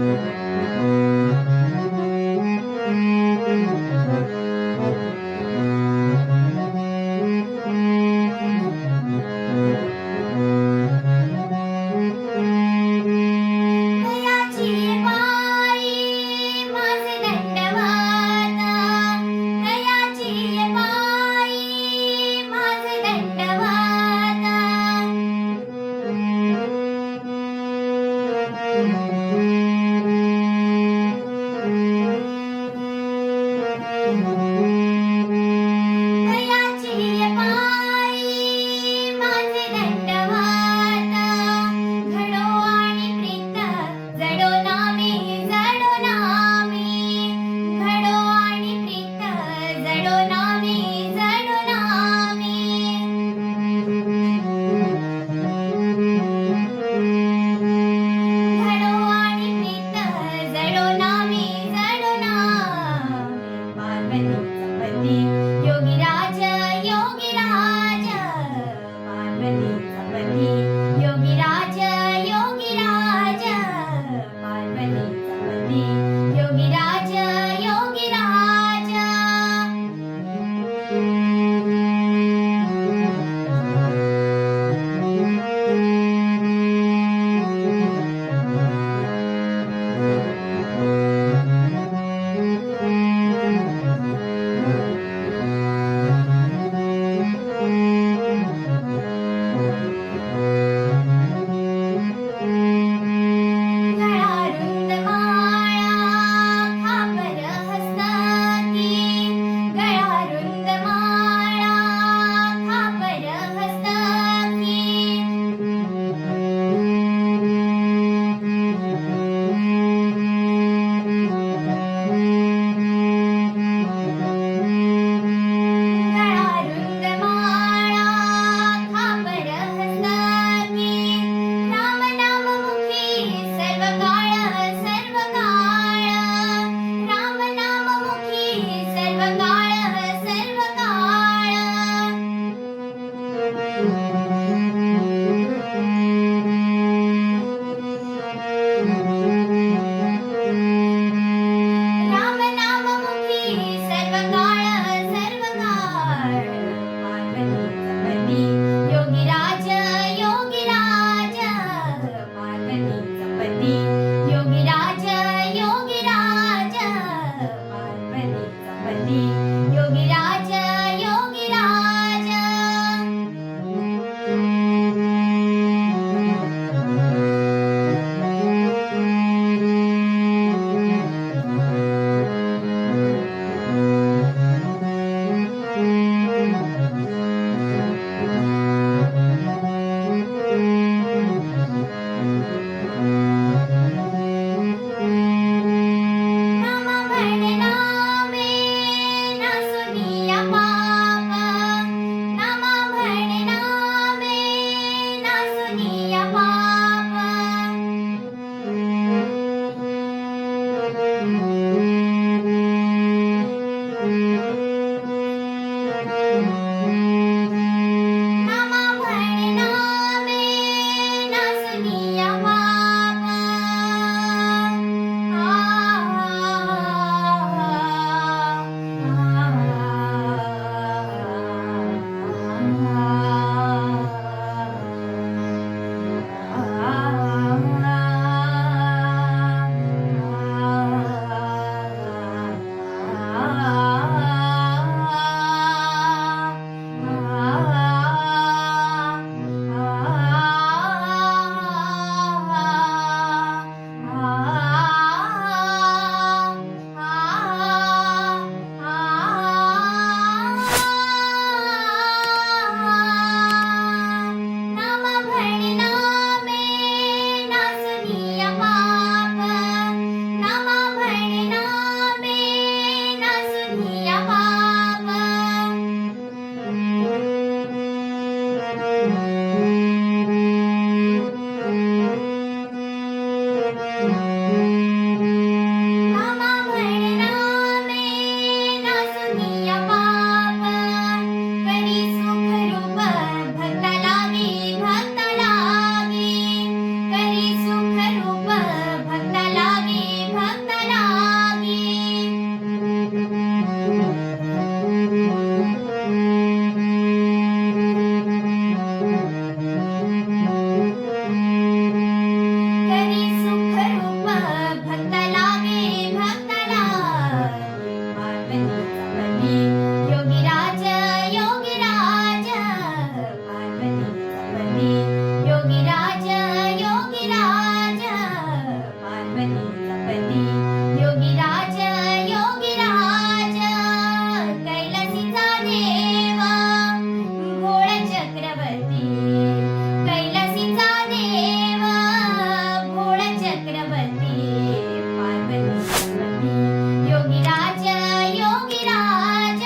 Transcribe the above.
Música many. Chakraborty. कैलासीचा Dev Chakraborty. Parvati Yogiraj Yogiraj